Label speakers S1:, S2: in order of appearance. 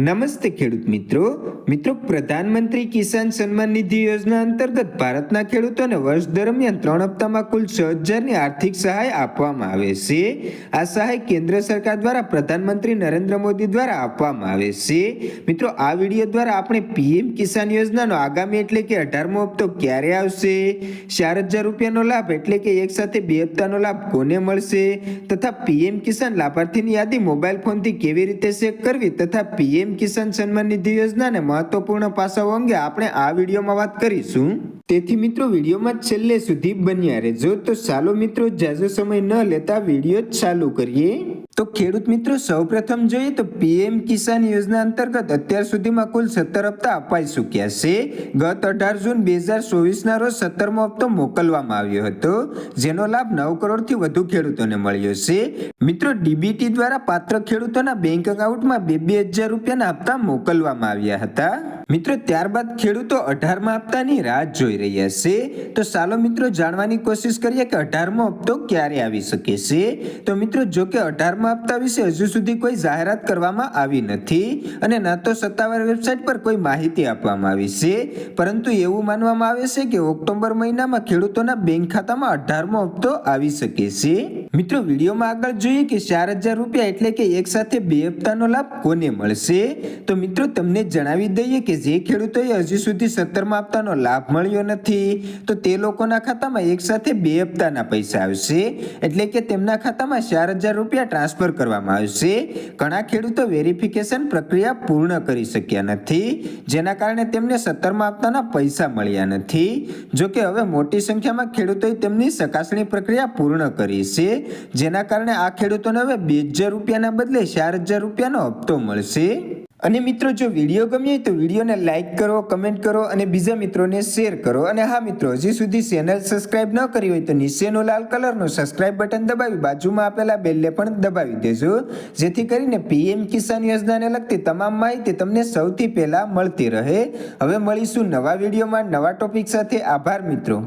S1: નમસ્તે ખેડૂત મિત્રો. મિત્રો, પ્રધાનમંત્રી કિસાન સન્માન નિધિ યોજના અંતર્ગત ભારતના ખેડૂતોને વર્ષ દરમિયાન ત્રણ હપ્તામાં કુલ છ હજારની આર્થિક સહાય આપવામાં આવે છે. આ સહાય કેન્દ્ર સરકાર દ્વારા પ્રધાનમંત્રી નરેન્દ્ર મોદી દ્વારા આપવામાં આવે છે. મિત્રો, આ વીડિયો દ્વારા આપણે પીએમ કિસાન યોજનાનો આગામી એટલે કે અઢારમો હપ્તો ક્યારે આવશે? ચાર હજાર રૂપિયાનો લાભ એટલે કે એક સાથે બે હપ્તાનો લાભ કોને મળશે? તથા પીએમ કિસાન લાભાર્થીની યાદી મોબાઈલ ફોનથી કેવી રીતે ચેક કરવી? તથા પીએમ કિસાન સન્માન નિધિ યોજનાને મહત્વપૂર્ણ પાસાઓ અંગે આપણે આ વિડીયોમાં વાત કરીશું. તેથી મિત્રો, વિડીયોમાં છેલ્લે સુધી બન્યા રહેજો. તો ચાલો મિત્રો, જાજો સમય ન લેતા વીડિયો ચાલુ કરીએ. તો ખેડૂત મિત્રો, સૌપ્રથમ જોઈએ તો પીએમ કિસાન યોજના અંતર્ગત અત્યાર સુધીમાં કુલ સત્તર હપ્તા અપાઈ ચૂક્યા છે. ગત અઢાર જૂન બે હજાર ચોવીસના રોજ સત્તરમો હપ્તો મોકલવામાં આવ્યો હતો, જેનો લાભ નવ કરોડથી વધુ ખેડૂતોને મળ્યો છે. મિત્રો, ડીબીટી દ્વારા પાત્ર ખેડૂતોના બેંક એકાઉન્ટમાં બે બે હજાર રૂપિયાના હપ્તા મોકલવામાં આવ્યા હતા. મિત્રો, ત્યારબાદ ખેડૂતો અઢારમા હપ્તાની રાહ જોઈ રહ્યા છે. તો ચાલો મિત્રો, જાણવાની કોશિશ કરીએ કે અઢારમો હપ્તો ક્યારે આવી શકે છે. તો મિત્રો, જો કે અઢારમા હપ્તા વિશે હજુ સુધી કોઈ જાહેરાત કરવામાં આવી નથી અને ન તો સત્તાવાર વેબસાઇટ પર કોઈ માહિતી આપવામાં આવી છે. પરંતુ એવું માનવામાં આવે છે કે ઓક્ટોબર મહિનામાં ખેડૂતોના બેંક ખાતામાં અઢારમો હપ્તો આવી શકે છે. મિત્રો, વિડીયોમાં આગળ જોઈએ કે ચાર હજાર રૂપિયા એટલે કે એક સાથે બે હપ્તાનો લાભ કોને મળશે? તો મિત્રો, તમને જણાવી દઈએ કે જે ખેડૂતોએ હજી સુધી સત્તરમા હપ્તાનો લાભ મળ્યો નથી, તો તે લોકોના ખાતામાં એક સાથે બે હપ્તાના પૈસા આવશે. એટલે કે તેમના ખાતામાં ચાર હજાર રૂપિયા ટ્રાન્સફર કરવામાં આવશે. ઘણા ખેડૂતો વેરિફિકેશન પ્રક્રિયા પૂર્ણ કરી શક્યા નથી, જેના કારણે તેમને સત્તરમા હપ્તાના પૈસા મળ્યા નથી. જોકે હવે મોટી સંખ્યામાં ખેડૂતોએ તેમની ચકાસણી પ્રક્રિયા પૂર્ણ કરી છે. જેના કારણે આ ખેડૂતોને હવે બે હજાર રૂપિયાના બદલે ચાર હજાર રૂપિયાનો હપ્તો મળશે. અને મિત્રો, જો વીડિયો ગમ્યો તો વિડીયોને લાઇક કરો, કમેન્ટ કરો અને બીજા મિત્રોને શેર કરો. અને હા મિત્રો, હજી સુધી ચેનલ સબસ્ક્રાઇબ ન કરી હોય તો નીચેનો લાલ કલરનું સબસ્ક્રાઇબ બટન દબાવી, બાજુમાં આપેલા બેલને પણ દબાવી દેજો. જેથી કરીને પીએમ કિસાન યોજનાને લગતી તમામ માહિતી તમને સૌથી પહેલાં મળતી રહે. હવે મળીશું નવા વિડીયોમાં નવા ટોપિક સાથે. આભાર મિત્રો.